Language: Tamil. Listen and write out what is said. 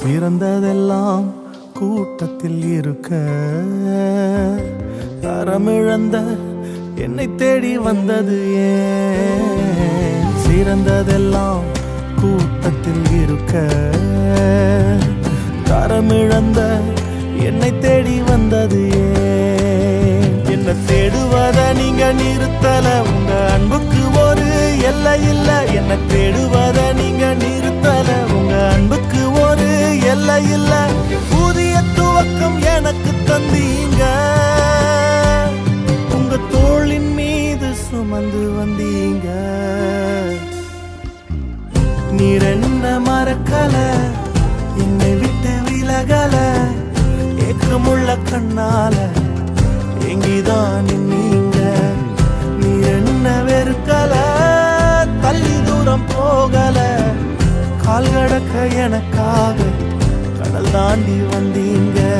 சிறந்ததெல்லாம் கூட்டத்தில் இருக்க. தரமிழந்த என்னை தேடி வந்தது ஏன்? சிறந்ததெல்லாம் கூட்டத்தில் இருக்க. தரமிழந்த என்னை தேடி வந்தது ஏன்? என்ன தேடுவத நீங்க நிறுத்தல. உங்க அன்புக்கு ஒரு எல்லை இல்லை. என்ன தேடுவத இல்ல. புதிய துவக்கம் எனக்கு தந்தீங்க. உங்க தோளின் மீது சுமந்து வந்தீங்க. நீர் என்ன மறக்கல என்னை விட்டு விலகல. ஏக்கமுள்ள கண்ணால எங்கிதான் நீங்க. நீர் என்ன வெறுக்கல தள்ளி தூரம் போகல. கால் கடக்க எனக்காக தாண்டி வந்தீங்க.